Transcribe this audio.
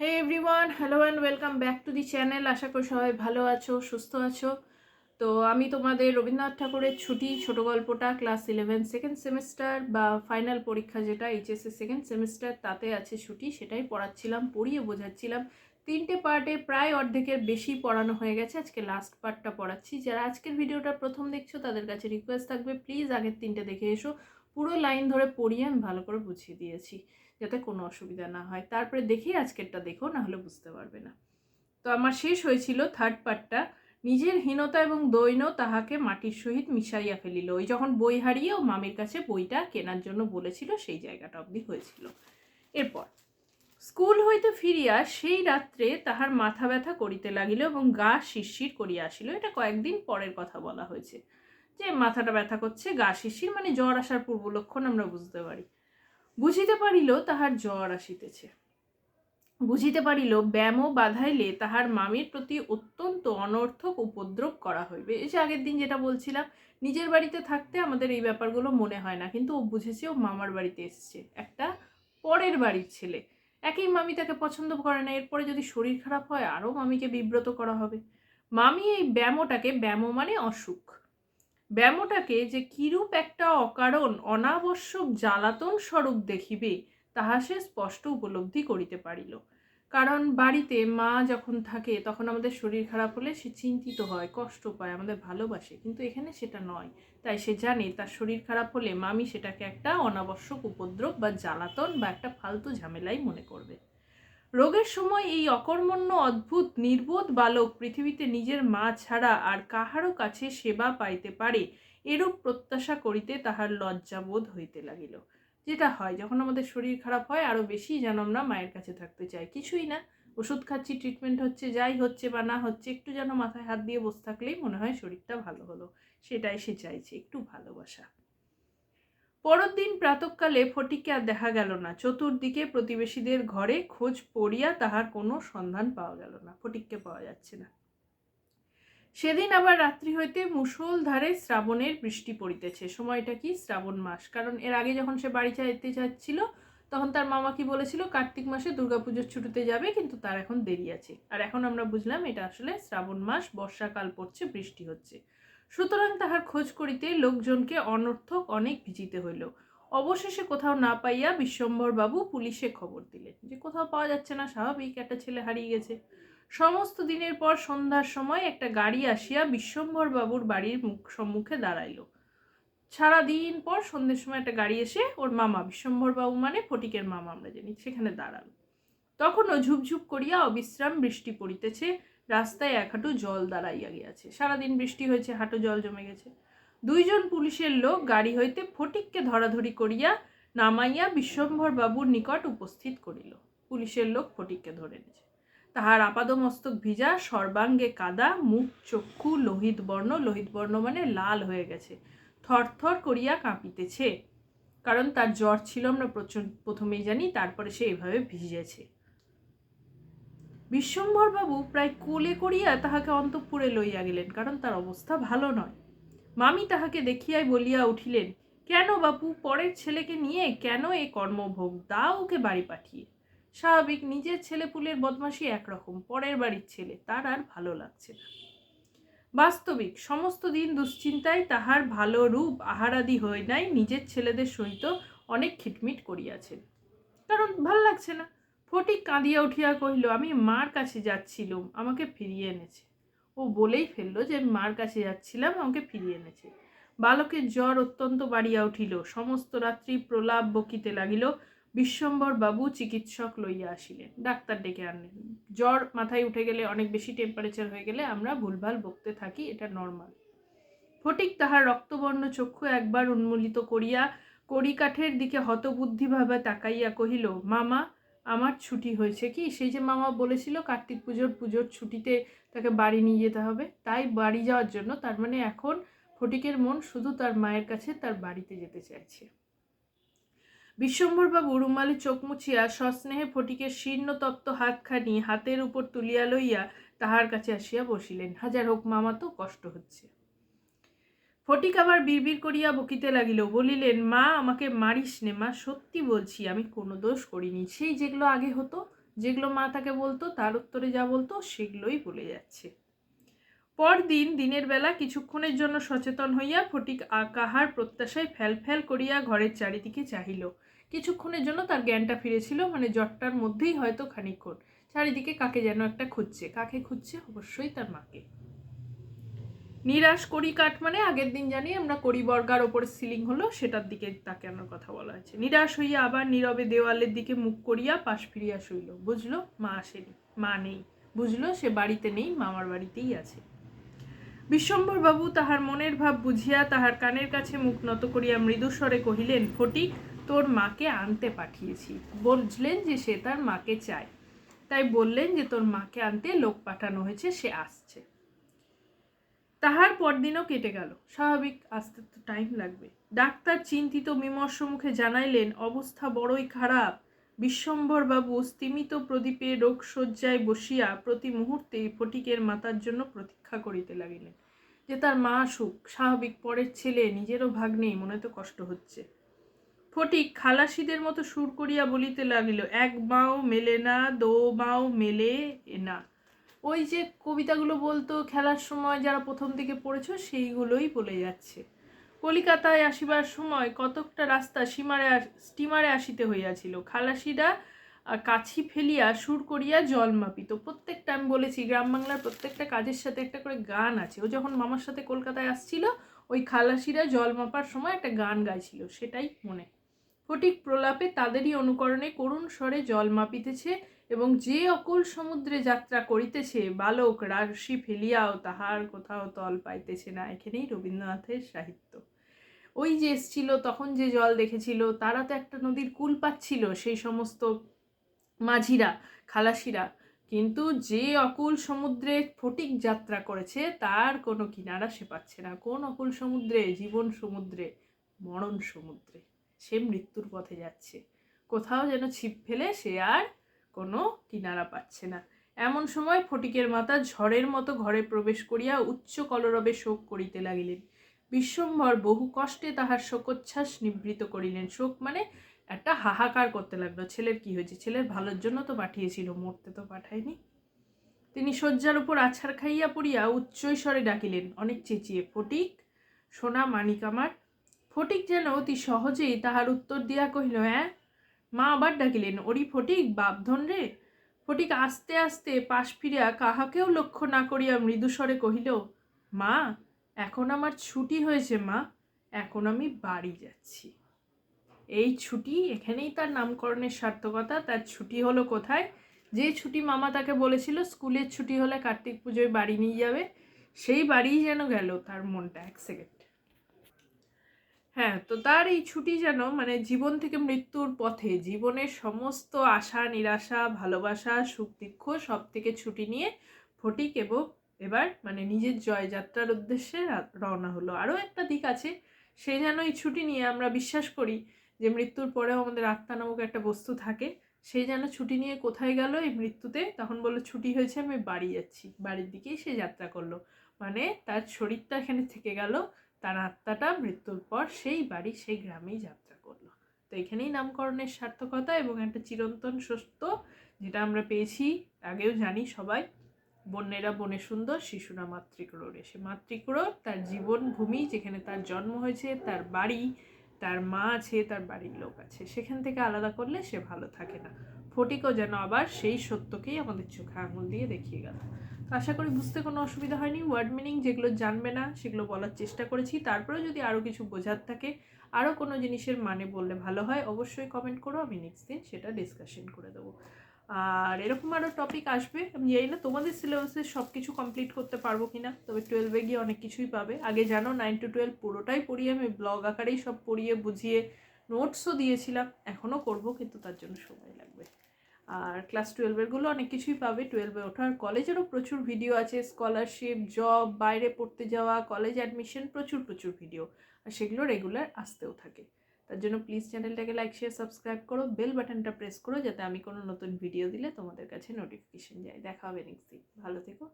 Hey everyone hello and welcome back to the channel আশা করি সবাই ভালো আছো, সুস্থ আছো। তো আমি তোমাদের রবীন্দ্রনাথ ঠাকুরের ছুটি, ছোট গল্পটা ক্লাস ইলেভেন সেকেন্ড সেমিস্টার বা ফাইনাল পরীক্ষা যেটা এইচএসএ সেকেন্ড সেমিস্টার তাতে আছে ছুটি, সেটাই পড়াচ্ছিলাম, পড়িয়ে বোঝাচ্ছিলাম। তিনটে পার্টে প্রায় অর্ধেকের বেশি পড়ানো হয়ে গেছে। আজকে লাস্ট পার্টটা পড়াচ্ছি। যারা আজকের ভিডিওটা প্রথম দেখছ, তাদের কাছে রিকোয়েস্ট থাকবে প্লিজ আগের তিনটে দেখে এসো। পুরো লাইন ধরে পড়িয়ে আমি ভালো করে বুঝিয়ে দিয়েছি। যাতে কোনো অসুবিধা না হয়। তারপরে দেখেই আজকেরটা দেখো না হলে বুঝতে পারবে না। তো আমার শেষ হয়েছিল থার্ড পার্টটা নিজের হীনতা এবং দৈন তাহাকে মাটির সহিত মিশাইয়া ফেলিল। ওই যখন বই হারিয়ে ও মামির কাছে বইটা কেনার জন্য বলেছিল, সেই জায়গাটা অবধি হয়েছিল। এরপর, স্কুল হইতে ফিরিয়া সেই রাত্রে তাহার মাথা ব্যথা করিতে লাগিল এবং গা শিরশির করিয়া আসিল। এটা কয়েকদিন পরের কথা বলা হয়েছে। যে মাথাটা ব্যথা করছে, গা শিরশির মানে জ্বর আসার পূর্ব লক্ষণ আমরা বুঝতে পারি। বুঝিতে পারিল তাহার জ্বর আসিতেছে। বুঝিতে পারিল ব্যায়াম বাধাইলে তাহার মামির প্রতি অত্যন্ত অনর্থক উপদ্রব করা হইবে। এই যে আগের দিন যেটা বলছিলাম, নিজের বাড়িতে থাকতে আমাদের এই ব্যাপারগুলো মনে হয় না। কিন্তু ও বুঝেছে, ও মামার বাড়িতে এসছে। একটা পরের বাড়ির ছেলে। একই মামি তাকে পছন্দ করে না। এরপরে যদি শরীর খারাপ হয়, আরও মামিকে বিব্রত করা হবে। মামি এই ব্যায়ামটাকে ব্যায়াম মানে অসুখ। ব্যায়ামটাকে যে কিরূপ একটা অকারণ, অনাবশ্যক, জ্বালাতন স্বরূপ দেখিবে, তাহা সে স্পষ্ট উপলব্ধি করিতে পারিল। কারণ বাড়িতে মা যখন থাকে, তখন আমাদের শরীর খারাপ হলে সে চিন্তিত হয়, কষ্ট পায়, আমাদের ভালোবাসে। কিন্তু এখানে সেটা নয়। তাই সে জানে, তার শরীর খারাপ হলে মামি সেটাকে একটা অনাবশ্যক উপদ্রব বা জ্বালাতন বা একটা ফালতু ঝামেলাই মনে করবে। রোগের সময় এই অকর্মণ্য, অদ্ভুত, নির্বোধ বালক পৃথিবীতে নিজের মা ছাড়া আর কাহারও কাছে সেবা পাইতে পারে, এরূপ প্রত্যাশা করিতে তাহার লজ্জাবোধ হইতে লাগিল। যেটা হয়, যখন আমাদের শরীর খারাপ হয় আরও বেশি যেন আমরা মায়ের কাছে থাকতে চাই। কিছুই না, ওষুধ খাচ্ছি ট্রিটমেন্ট হচ্ছে, যাই হচ্ছে বা না হচ্ছে, একটু যেন মাথায় হাত দিয়ে বসে থাকলেই মনে হয় শরীরটা ভালো হলো। সেটাই সে চাইছে, একটু ভালোবাসা। পরের দিন প্রাতকালে ফটিককে আর দেখা গেল না। চতুর্দিকে প্রতিবেশীদের ঘরে খোঁজ পড়িয়া তাহার কোনো সন্ধান পাওয়া গেল না। ফটিককে পাওয়া যাচ্ছে না। সেদিন আবার রাত্রি হইতে মুষল ধারে শ্রাবণের বৃষ্টি পড়িতেছে। সময়টা কি? শ্রাবণ মাস। কারণ এর আগে যখন সে বাড়ি যাইতে যাচ্ছিল, তখন তার মামা কি বলেছিল? কার্তিক মাসে দুর্গাপুজোর ছুটিতে যাবে, কিন্তু তার এখন দেরি আছে। আর এখন আমরা বুঝলাম, এটা আসলে শ্রাবণ মাস, বর্ষাকাল পড়ছে, বৃষ্টি হচ্ছে। সুতরাং তাহার খোঁজ করিতে লোকজনকে অনর্থক অনেক ভিজিতে হইল। অবশেষে কোথাও না পাইয়া বিশ্বম্বর বাবু পুলিশে খবর দিলেন যে, কোথাও পাওয়া যাচ্ছে না, স্বাভাবিক একটা ছেলে হারিয়ে গেছে। সমস্ত দিনের পর সন্ধ্যার সময় একটা গাড়ি আসিয়া বিশ্বম্বর বাবুর বাড়ির মুখ সম্মুখে দাঁড়াইল। সারা দিন পর সন্ধ্যের সময় একটা গাড়ি এসে ওর মামা বিশ্বম্বর বাবু মানে ফটিকের মামা আমরা জানি, সেখানে দাঁড়াল। তখনও ঝুপঝুপ করিয়া অবিশ্রাম বৃষ্টি পড়িতেছে রাস্তায় এক হাঁটু জল দাঁড়াইয়া গিয়াছে। সারাদিন বৃষ্টি হয়েছে, হাঁটু জল জমে গেছে। দুইজন পুলিশের লোক গাড়ি হইতে ফটিককে ধরাধরি করিয়া নামাইয়া বিশ্বম্ভর বাবুর নিকট উপস্থিত করিল। পুলিশের লোক ফটিককে ধরে এনেছে তাহার আপাদমস্তক ভিজা, সর্বাঙ্গে কাদা, মুখ, চক্ষু, লোহিত বর্ণ লোহিত বর্ণ মানে লাল হয়ে গেছে। থরথর করিয়া কাঁপিতেছে। কারণ তার জ্বর ছিল আমরা প্রচণ্ড প্রথমেই জানি, তারপরে সে এভাবে ভিজেছে। বিশ্বম্ভরবাবু প্রায় কোলে করিয়া তাহাকে অন্তঃপুরে লইয়া গেলেন, কারণ তার অবস্থা ভালো নয়। মামি তাহাকে দেখিয়াই বলিয়া উঠিলেন, কেন বাপু, পরের ছেলেকে নিয়ে কেন এ কর্মভোগ? দাও ওকে বাড়ি পাঠিয়ে। স্বাভাবিক, নিজের ছেলে পুলের বদমাসি একরকম, পরের বাড়ির ছেলে, তার আর ভালো লাগছে না। বাস্তবিক, সমস্ত দিন দুশ্চিন্তায় তাহার ভালো রূপ আহারাদি হয়ে নাই, নিজের ছেলেদের সহিত অনেক খিটমিট করিয়াছেন। কারণ ভালো লাগছে না। ফটিক কাঁদিয়া উঠিয়া কহিল, আমি মার কাছে যাচ্ছিলুম, আমাকে ফিরিয়ে এনেছে। ও বলেই ফেলল যে, আমি মার কাছে যাচ্ছিলাম, আমাকে ফিরিয়ে এনেছে। বালকের জ্বর অত্যন্ত বাড়িয়া উঠিল। সমস্ত রাত্রি প্রলাপ বকিতে লাগিল। বিশ্বম্বর বাবু চিকিৎসক লইয়া আসিলেন। ডাক্তার ডেকে আনলেন। জ্বর মাথায় উঠে গেলে অনেক বেশি টেম্পারেচার হয়ে গেলে আমরা ভুলভাল বকতে থাকি, এটা নর্মাল ফটিক তাহার রক্তবর্ণ চক্ষু একবার উন্মূলিত করিয়া কড়িকাঠের দিকে হতবুদ্ধিভাবে তাকাইয়া কহিল, মামা আমার ছুটি হয়েছে কি? সেই যে মামা বলেছিল কার্তিক পুজোর পুজোর ছুটিতে তাকে বাড়ি নিয়ে যেতে হবে। তাই বাড়ি যাওয়ার জন্য তার মানে এখন ফটিকের মন শুধু তার মায়ের কাছে, তার বাড়িতে যেতে চাইছে। বিশ্বম্বরবাবু রুমালে চোখ মুছিয়া সস্নেহে ফটিকের শীর্ণতপ্ত হাতখানি হাতের উপর তুলিয়া লইয়া তাহার কাছে আসিয়া বসিলেন। হাজার হোক মামা, তো কষ্ট হচ্ছে। ফটিক আবার বিড়বিড় করিয়া বকিতে লাগিল, বলিলেন, মা, আমাকে মারিস নে, মা, সত্যি বলছি, আমি কোনো দোষ করিনি। সেই যেগুলো আগে হতো, যেগুলো মা তাকে বলতো, তার উত্তরে যা বলতো, সেগুলোই বলে যাচ্ছে। পরদিন দিনের বেলা কিছুক্ষণের জন্য সচেতন হইয়া ফটিক আ- কাহার প্রত্যাশায় ফ্যাল ফ্যাল করিয়া ঘরের চারিদিকে চাহিল। কিছুক্ষণের জন্য তার জ্ঞানটা ফিরেছিল মানে জটটার মধ্যেই হয়তো খানিকক্ষণ। চারিদিকে কাকে যেন একটা খুঁজছে, কাকে খুঁজছে? অবশ্যই তার মাকে। নিরাশ করি কাঠ মানে আগের দিন জানি আমরা কড়ি বর্গার ওপরে সিলিং হলো, সেটার দিকে তাকে আমার কথা বলা হয়েছে। নিরাশ হইয়া আবার নীরবে দেওয়ালের দিকে মুখ করিয়া পাশ ফিরিয়া শুইল। বুঝলো, মা আসেনি, মা নেই। বুঝলো, সে বাড়িতে নেই, মামার বাড়িতেই আছে। বিশ্বম্বর বাবু তাহার মনের ভাব বুঝিয়া তাহার কানের কাছে মুখ নত করিয়া মৃদুস্বরে কহিলেন, ফটিক, তোর মাকে আনতে পাঠিয়েছি। বুঝলেন যে সে তার মাকে চায়। তাই বললেন যে তোর মাকে আনতে লোক পাঠানো হয়েছে, সে আসছে। তাহার পরদিনও কেটে গেল। স্বাভাবিক আসতে তো টাইম লাগবে। ডাক্তার চিন্তিত বিমর্ষ মুখে জানাইলেন, অবস্থা বড়ই খারাপ। বিশ্বম্ভর বাবু স্তিমিত প্রদীপে রোগশয্যায় বসিয়া প্রতি মুহূর্তেই ফটিকের মাতার জন্য প্রতীক্ষা করিতে লাগিলেন। যে তার মা আসুক, স্বাভাবিক পরের ছেলে নিজেরও ভাগ নেই, মনে তো কষ্ট হচ্ছে। ফটিক খালাসিদের মতো সুর করিয়া বলিতে লাগিল, এক বাও মেলে না, দো বাও মেলে না। ওই যে কবিতাগুলো বলতো, খেলার সময় যারা প্রথম থেকে পড়েছো সেইগুলোই বলে যাচ্ছে। কলিকাতায় আসিবার সময় কতকটা রাস্তা সীমারে স্টিমারে আসিতে হইয়াছিল। খালাসিরা কাছি ফেলিয়া সুর করিয়া জল মাপিত। প্রত্যেকটা আমি বলেছি, গ্রাম বাংলার প্রত্যেকটা কাজের সাথে একটা করে গান আছে। ও যখন মামার সাথে কলকাতায় আসছিল, ওই খালাসিরা জল মাপার সময় একটা গান গাইছিল, সেটাই মনে। ফটিক প্রলাপে তাদেরই অনুকরণে করুণ স্বরে জল মাপিতেছে এবং যে অকুল সমুদ্রে যাত্রা করিতেছে, বালক রাশি ফেলিয়াও তাহার কোথাও তল পাইতেছে না। এখানেই রবীন্দ্রনাথের সাহিত্য। ওই যে এসছিল, তখন যে জল দেখেছিল, তারা তো একটা নদীর কুল পাচ্ছিল, সেই সমস্ত মাঝিরা, খালাসিরা। কিন্তু যে অকুল সমুদ্রে ফটিক যাত্রা করেছে, তার কোনো কিনারা সে পাচ্ছে না। কোন অকুল সমুদ্রে? জীবন সমুদ্রে, মরণ সমুদ্রে। সে মৃত্যুর পথে যাচ্ছে। কোথাও যেন ছিপ ফেলে সে আর কোনো কিনারা পাচ্ছে না। এমন সময় ফটিকের মাতা ঝড়ের মতো ঘরে প্রবেশ করিয়া উচ্চ কলরবে শোক করিতে লাগিলেন। বিশ্বম্ভর বহু কষ্টে তাহার শোকোচ্ছ্বাস নিবৃত করিলেন। শোক মানে একটা হাহাকার করতে লাগল। ছেলের কি হয়েছে? ছেলের ভালোর জন্য তো পাঠিয়েছিল, মরতে তো পাঠায়নি। তিনি শয্যার উপর আছাড় খাইয়া পড়িয়া উচ্চৈস্বরে ডাকিলেন, অনেক চেঁচিয়ে, ফটিক, সোনা মানিক আমার। ফটিক যেন অতি সহজেই তাহার উত্তর দিয়া কহিল হ্যাঁ মা আবার ডাকিলেন, ওরি ফটিক, বাপধন রে? ফটিক আস্তে আস্তে পাশ ফিরিয়া কাহাকেও লক্ষ্য না করিয়া মৃদুস্বরে কহিল, মা, এখন আমার ছুটি হয়েছে মা, এখন আমি বাড়ি যাচ্ছি। এই ছুটি এখানেই তার নামকরণের সার্থকতা, তার ছুটি হলো কোথায়? যে ছুটি মামা তাকে বলেছিল, স্কুলের ছুটি হলে কার্তিক পুজোয় বাড়ি নিয়ে যাবে। সেই বাড়িই যেন গেল, তার মনটা এক সেকেন্ড হ্যাঁ তো তার এই ছুটি যেন মানে জীবন থেকে মৃত্যুর পথে জীবনের সমস্ত আশা, নিরাশা, ভালোবাসা, সুখ, দুঃখ সব থেকে ছুটি নিয়ে ফটিক এবং এবার মানে নিজের জয়যাত্রার উদ্দেশ্যে রওনা হলো। আরও একটা দিক আছে, সে যেন এই ছুটি নিয়ে আমরা বিশ্বাস করি যে মৃত্যুর পরেও আমাদের আত্মা নামক একটা বস্তু থাকে, সে যেন ছুটি নিয়ে কোথায় গেল এই মৃত্যুতে? তখন বলল, ছুটি হয়েছে, আমি বাড়ি যাচ্ছি। বাড়ির দিকেই সে যাত্রা করল। মানে তার শরীরটা এখানে থেকে গেল তার আত্মাটা মৃত্যুর পর সেই বাড়ি, সেই গ্রামেই যাত্রা করল। তো এখানেই নামকরণের সার্থকতা এবং একটা চিরন্তন সত্য যেটা আমরা পেয়েছি, আগেও জানি সবাই। বন্যেরা বনে সুন্দর, শিশুরা মাতৃক্রোড়ে সে মাতৃক্রোড় তার জীবন ভূমি, যেখানে তার জন্ম হয়েছে, তার বাড়ি, তার মা আছে, তার বাড়ির লোক আছে। সেখান থেকে আলাদা করলে সে ভালো থাকে না। ফটিকও যেন আবার সেই সত্যকেই আমাদের চোখে আঙুল দিয়ে দেখিয়ে গেল। আশা করি বুঝতে কোনো অসুবিধা হয়নি। ওয়ার্ড মিনিং যেগুলো জানবে না, সেগুলো বলার চেষ্টা করেছি। তারপরেও যদি আরও কিছু বোঝার থাকে আরও কোনো জিনিসের মানে বললে ভালো হয়, অবশ্যই কমেন্ট করো। আমি নেক্সট দিন সেটা ডিসকাশন করে দেবো। আর এরকম আরও টপিক আসবে। আমি জানি না তোমাদের সিলেবাসে সব কিছু কমপ্লিট করতে পারব কি না তবে টুয়েলভে গিয়ে অনেক কিছুই পাবে। আগে জানো নাইন টু টুয়েলভ পুরোটাই পড়িয়ে আমি ব্লগ আকারেই সব পড়িয়ে বুঝিয়ে নোটসও দিয়েছিলাম। এখনও করব, কিন্তু তার জন্য সময় লাগবে। আর ক্লাস টুয়েলভেরগুলো অনেক কিছুই পাবে। টুয়েলভে ওঠার কলেজেরও প্রচুর ভিডিও আছে স্কলারশিপ জব বাইরে পড়তে যাওয়া কলেজ অ্যাডমিশন প্রচুর প্রচুর ভিডিও আর সেগুলো রেগুলার আসতেও থাকে। তার জন্য প্লিজ চ্যানেলটাকে লাইক শেয়ার সাবস্ক্রাইব করো। বেল বাটনটা প্রেস করো যাতে আমি কোনো নতুন ভিডিও দিলে তোমাদের কাছে নোটিফিকেশন যায়। দেখা হবে নেক্সট দিন ভালো থেকো।